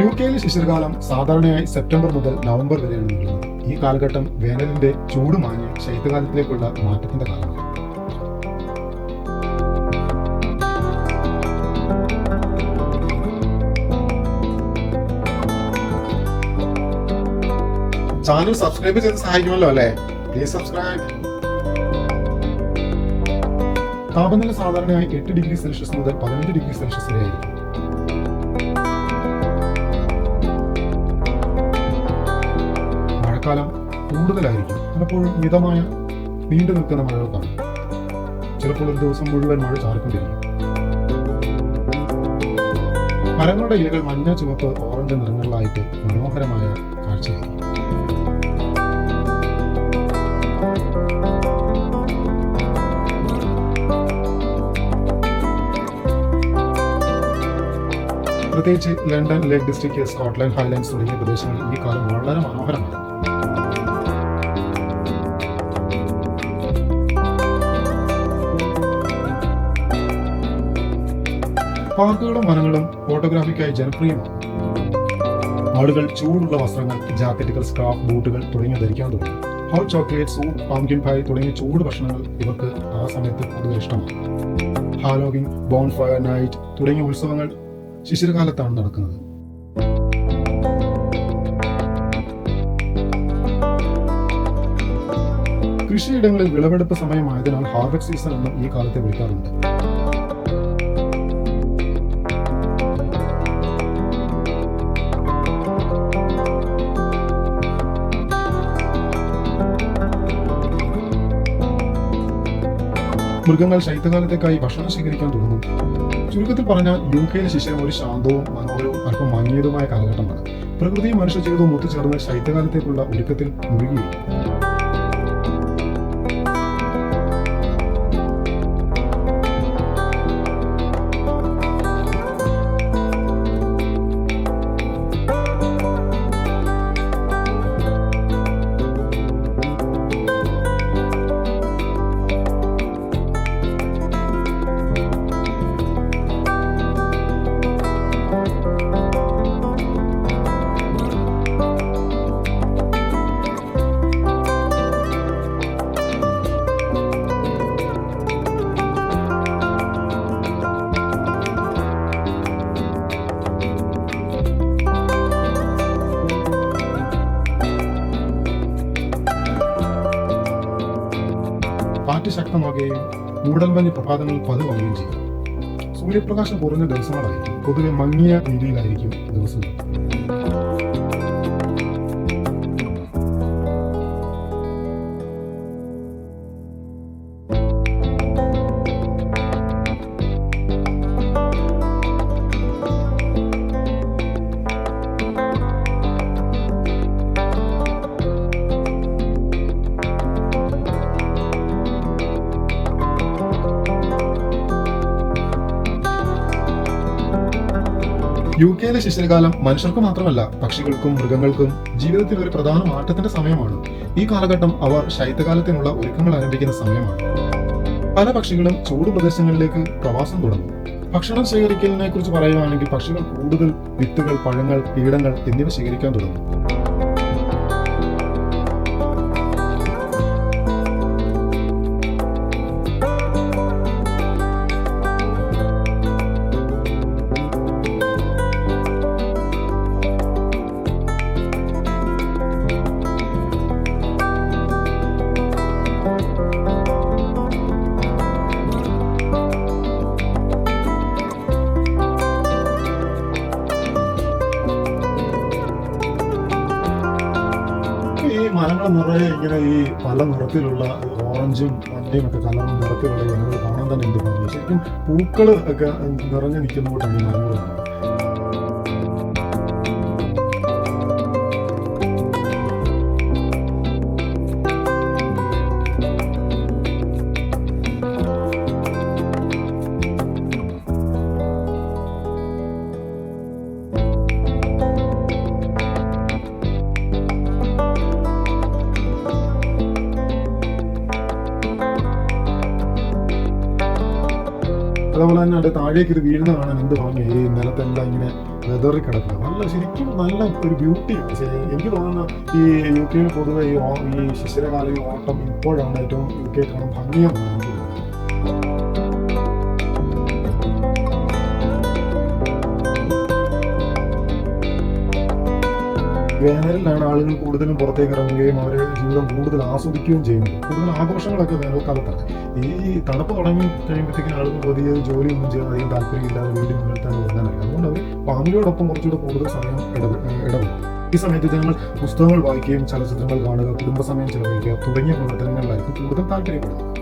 U കെയിൽ ശിശിരകാലം സാധാരണയായി September മുതൽ നവംബർ വരെയാണ് നീളുന്നത്. ഈ കാലഘട്ടം വേനലിന്റെ ചൂട് മാഞ്ഞ് ശൈത്യകാലത്തിലേക്കുള്ള മാറ്റത്തിന്റെ കാലമാണ്. ചാനൽ സബ്സ്ക്രൈബ് ചെയ്ത് സഹായിക്കുമല്ലോ അല്ലേ? പ്ലീസ് സബ്സ്ക്രൈബ് താപനില സാധാരണയായി എട്ട് ഡിഗ്രി സെൽഷ്യസ് മുതൽ പതിനഞ്ച് ഡിഗ്രി സെൽഷ്യസ് വരെ ആയിരിക്കും മഴക്കാലം കൂടുതലായിരിക്കും. പലപ്പോഴും മിതമായ നീണ്ടു നിൽക്കുന്ന മഴകൾക്കാണ് ചിലപ്പോൾ ഒരു ദിവസം മുഴുവൻ മഴ ചാറിക്കൊണ്ടിരിക്കും. മരങ്ങളുടെ ഇലകൾ മഞ്ഞ ചുവപ്പ് ഓറഞ്ച് നിറങ്ങളിലായിട്ട് മനോഹരമായ കാഴ്ചയായിരിക്കും. പ്രത്യേകിച്ച് London Lake District Scotland Highlands തുടങ്ങിയ പ്രദേശങ്ങളിൽ ഈ കാലം വളരെ മനോഹരമാണ്. പാർക്കുകളും വനങ്ങളും ഫോട്ടോഗ്രാഫിക്കായി ജനപ്രിയമാണ്. ആളുകൾ ചൂടുള്ള വസ്ത്രങ്ങൾ ജാക്കറ്റുകൾ സ്കാർഫ് ബൂട്ടുകൾ തുടങ്ങിയ ധരിക്കാൻ തുടങ്ങി. Hot chocolate soup pumpkin pie തുടങ്ങിയ ചൂട് ഭക്ഷണങ്ങൾ ഇവർക്ക് ആ സമയത്ത് കൂടുതൽ ഇഷ്ടമാണ്. ഹാലോവിൻ ബോൺ ഫയർ നൈറ്റ് തുടങ്ങിയ ഉത്സവങ്ങൾ ശിശിരകാലത്താണ് നടക്കുന്നത്. കൃഷിയിടങ്ങളിൽ വിളവെടുപ്പ് സമയമായതിനാൽ ഹാർവെസ്റ്റ് സീസൺ എന്നും ഈ കാലത്തെ വിളിക്കാറുണ്ട്. മൃഗങ്ങൾ ശൈത്യകാലത്തേക്കായി ഭക്ഷണം സ്വീകരിക്കാൻ തുടങ്ങും ചുരുക്കത്തിൽ പറഞ്ഞാൽ യു കെയിലെ ശിശിരം ഒരു ശാന്തവും മനോഹരവും അല്പം മങ്ങിയതുമായ കാലഘട്ടമാണ്. പ്രകൃതിയും മനുഷ്യ ജീവിതവും ഒത്തുചേർന്ന് ശൈത്യകാലത്തേക്കുള്ള ഒരുക്കത്തിൽ മുഴുകിയിരിക്കും കാറ്റ് ശക്തമാകുകയും മൂടൽമഞ്ഞ് പ്രഭാതങ്ങൾ പതിവാകുകയും ചെയ്യും സൂര്യപ്രകാശം കുറഞ്ഞ ദിവസങ്ങളായിരിക്കും പൊതുവെ മങ്ങിയ രീതിയിലായിരിക്കും ദിവസങ്ങൾ. യു കെയിലെ ശിശിരകാലം മനുഷ്യർക്ക് മാത്രമല്ല പക്ഷികൾക്കും മൃഗങ്ങൾക്കും ജീവിതത്തിൽ ഒരു പ്രധാന മാറ്റത്തിന്റെ സമയമാണ്. ഈ കാലഘട്ടം അവർ ശൈത്യകാലത്തിനുള്ള ഒരുക്കങ്ങൾ ആരംഭിക്കുന്ന സമയമാണ്. പല പക്ഷികളും ചൂട് പ്രദേശങ്ങളിലേക്ക് പ്രവാസം തുടങ്ങും. ഭക്ഷണം ശേഖരിക്കലിനെ കുറിച്ച് പറയുകയാണെങ്കിൽ പക്ഷികൾ കൂടുതൽ വിത്തുകൾ പഴങ്ങൾ കീടങ്ങൾ എന്നിവ ശേഖരിക്കാൻ തുടങ്ങും. നിറയെ ഇങ്ങനെ ഈ പല നിറത്തിലുള്ള ഓറഞ്ചും മഞ്ഞയും ഒക്കെ കലർന്ന നിറത്തിലുള്ള ഇനങ്ങൾ കാണാൻ തന്നെ എന്ത് പറഞ്ഞു ശരിക്കും പൂക്കൾ ഒക്കെ നിറഞ്ഞു നിൽക്കുന്നതുകൊണ്ടാണ് ഈ മരങ്ങൾ കാണുന്നത്. അതുപോലെ തന്നെ താഴേക്ക് ഇത് വീഴുന്ന കാണാൻ എന്ത് ഭംഗി? ഈ നിലത്തെല്ലാം ഇങ്ങനെ വെതറി കിടക്കുക നല്ല ശരിക്കും നല്ല ഒരു ബ്യൂട്ടിയാണ് ശരി എനിക്ക് തോന്നുന്നു ഈ യു കെയിൽ പൊതുവെ ഈ ഈ ശിശിരകാല ഈ ഓട്ടം ഇപ്പോഴാണ് ഏറ്റവും യു കെ കാണാൻ ഭംഗിയാണ് എനിക്ക് തോന്നുന്നത്. വേനലിലാണ് ആളുകൾ കൂടുതലും പുറത്തേക്ക് ഇറങ്ങുകയും അവരെ ജീവിതം കൂടുതൽ ആസ്വദിക്കുകയും ചെയ്യുന്നത്. കൂടുതൽ ആഘോഷങ്ങളൊക്കെ വേനൽക്കാലത്താണ്. ഈ തണുപ്പ് തുടങ്ങി കഴിയുമ്പോഴത്തേക്കും ആളുകൾ പുതിയ ജോലിയൊന്നും ചെയ്യാൻ അധികം താല്പര്യമില്ലാതെ വീട് തന്നെ ഒന്നാനായി അതുകൊണ്ട് അവർ ഫാമിലിയോടൊപ്പം കുറച്ചുകൂടെ കൂടുതൽ സമയം ഇടപെ- ഇടപെടും ഈ സമയത്ത് ജനങ്ങൾ പുസ്തകങ്ങൾ വായിക്കുകയും ചലച്ചിത്രങ്ങൾ കാണുക കുടുംബസമയം ചെലവഴിക്കുക തുടങ്ങിയ പ്രവർത്തനങ്ങളിലായിരിക്കും കൂടുതൽ താല്പര്യപ്പെടുന്നത്.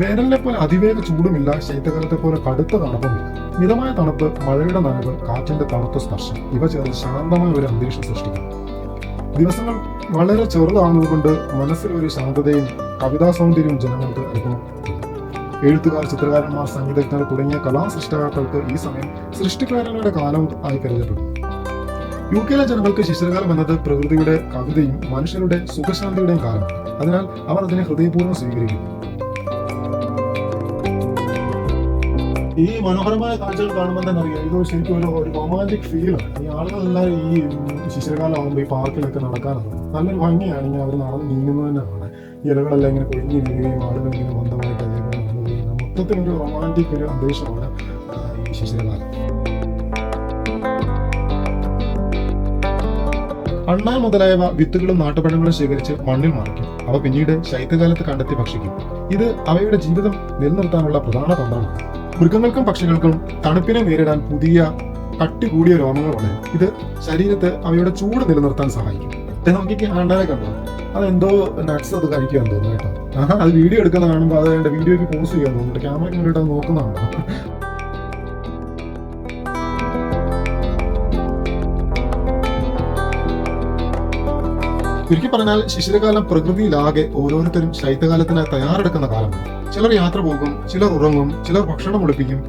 വേനലിനെ പോലെ അതിവേഗ ചൂടുമില്ല ശൈത്യകാലത്തെ പോലെ കടുത്ത തണുപ്പുമില്ല. മിതമായ തണുപ്പ് മഴയുടെ നനവ് കാറ്റിന്റെ തണുത്ത സ്പർശം ഇവ ചേർന്ന് ശാന്തമായ ഒരു അന്തരീക്ഷം സൃഷ്ടിക്കും ദിവസങ്ങൾ വളരെ ചെറുതാകുന്നതുകൊണ്ട് മനസ്സിൽ ഒരു ശാന്തതയും കവിതാ സൗന്ദര്യവും ജനങ്ങൾക്ക് അനുഭവം എഴുത്തുകാർ ചിത്രകാരന്മാർ സംഗീതജ്ഞർ തുടങ്ങിയ കലാസൃഷ്ടാക്കൾക്ക് ഈ സമയം സൃഷ്ടിക്കാരങ്ങളുടെ കാലം ആയി കരുതപ്പെടും യു കെയിലെ ജനങ്ങൾക്ക് ശിശിരകാലം എന്നത് പ്രകൃതിയുടെ കവിതയും മനുഷ്യരുടെ സുഖശാന്തിയുടെയും കാലം അതിനാൽ അവർ അതിനെ ഹൃദയപൂർവം സ്വീകരിക്കും ഈ മനോഹരമായ കാഴ്ചകൾ കാണുമ്പോൾ തന്നെ അറിയാം. ഇത് ശരിക്കും ഒരു ഒരു റൊമാന്റിക് ഫീലാണ് ഈ ആളുകളെല്ലാം ഈ ശിശിരകാലം ആകുമ്പോൾ ഈ പാർക്കിലൊക്കെ നടക്കാറുണ്ട്. നല്ലൊരു ഭംഗിയാണ് ഇങ്ങനെ അവർ നടന്ന് നീങ്ങുന്നത് തന്നെ കാണാൻ. ഇലകളെല്ലാം ഇങ്ങനെ കൊഴിഞ്ഞു വീഴുകയും ആളുകൾ ഇങ്ങനെ ബന്ധമായിട്ട് അതേപോലെ നടന്നു ഒരു റൊമാന്റിക് ഒരു അന്തരീക്ഷമാണ് ഈ ശിശിരകാലം. അണ്ണാ മുതലായവ വിത്തുകളും നാട്ടുപഴങ്ങളും ശേഖരിച്ച് മണ്ണിൽ മറിക്കും. അവ പിന്നീട് ശൈത്യകാലത്ത് കണ്ടെത്തി ഭക്ഷിക്കും. ഇത് അവയുടെ ജീവിതം നിലനിർത്താനുള്ള പ്രധാന തന്ത്രമാണ്. മൃഗങ്ങൾക്കും പക്ഷികൾക്കും തണുപ്പിനെ നേരിടാൻ പുതിയ കട്ടി കൂടിയ രോമങ്ങൾ ഇത് ശരീരത്തെ അവയുടെ ചൂട് നിലനിർത്താൻ സഹായിക്കും. നോക്കി ആണ്ടാനെ കണ്ടോ? അതെന്തോ നട്ട്സ് അത് കഴിക്കാൻ തോന്നുന്നു കേട്ടോ. അത് വീഡിയോ എടുക്കുന്ന കാണുമ്പോൾ അത് വീഡിയോയ്ക്ക് പോസ്റ്റ് ചെയ്യാൻ തോന്നുന്നുണ്ട് ക്യാമറയ്ക്ക് വേണ്ടിയിട്ട് അത് ചുരുക്കി പറഞ്ഞാൽ ശിശിരകാലം പ്രകൃതിയിലാകെ ഓരോരുത്തരും ശൈത്യകാലത്തിന് തയ്യാറെടുക്കുന്ന കാലമാണ് ചിലർ യാത്ര പോകും ചിലർ ഉറങ്ങും ചിലർ ഭക്ഷണം ഒളിപ്പിക്കും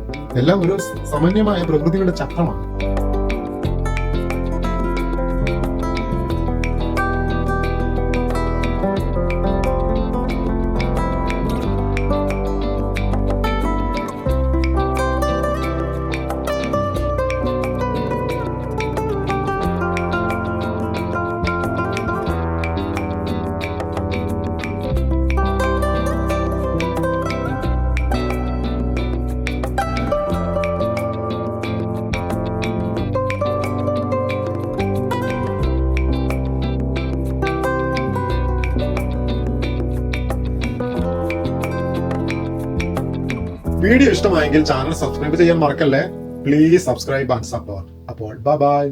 എല്ലാം ഒരു സമന്വയമായ പ്രകൃതിയുടെ ചക്രമാണ്. വീഡിയോ ഇഷ്ടമായെങ്കിൽ ചാനൽ സബ്സ്ക്രൈബ് ചെയ്യാൻ മറക്കല്ലേ? പ്ലീസ് സബ്സ്ക്രൈബ് ആൻഡ് സപ്പോർട്ട് അപ്പോൾ ബൈ